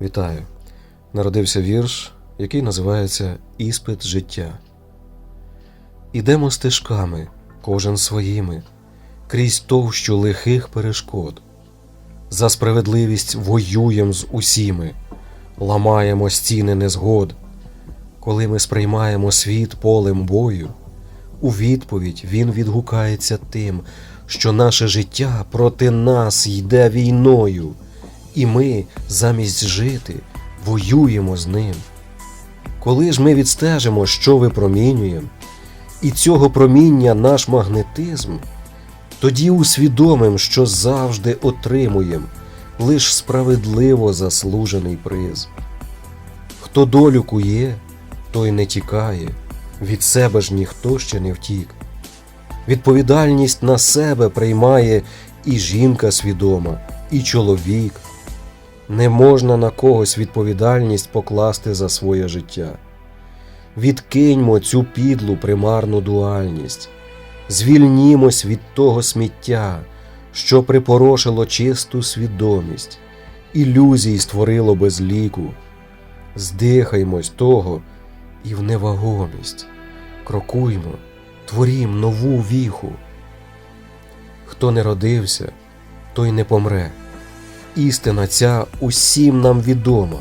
Вітаю! Народився вірш, який називається Іспит життя. Ідемо стежками, кожен своїми, крізь товщу лихих перешкод. За справедливість воюєм з усіми, ламаємо стіни незгод. Коли ми сприймаємо світ полем бою, у відповідь він відгукається тим, що наше життя проти нас йде війною, і ми замість жити воюємо з ним. Коли ж ми відстежимо, що випромінюємо, і цього проміння наш магнетизм, тоді усвідомим, що завжди отримуємо лиш справедливо заслужений приз. Хто долю кує, той не тікає, від себе ж ніхто ще не втік. Відповідальність на себе приймає і жінка свідома, і чоловік. Не можна на когось відповідальність покласти за своє життя. Відкиньмо цю підлу примарну дуальність, звільнімось від того сміття, що припорошило чисту свідомість, ілюзій створило без ліку. Здихаймось того і в невагомість, крокуймо, творім нову віху. Хто не родився, той не помре. Істина ця усім нам відома.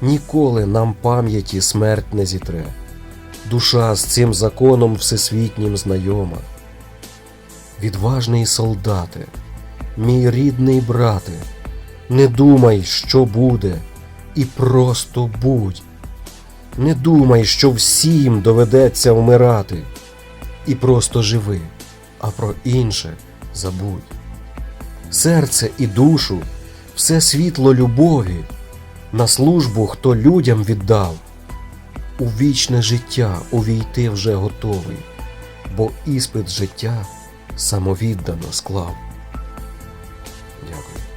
Ніколи нам пам'яті смерть не зітре. Душа з цим законом всесвітнім знайома. Відважний солдате, мій рідний брате, не думай, що буде, і просто будь. Не думай, що всім доведеться вмирати, і просто живи, а про інше забудь. Серце і душу, все світло любові, на службу, хто людям віддав, у вічне життя увійти вже готовий, бо іспит життя самовіддано склав. Дякую.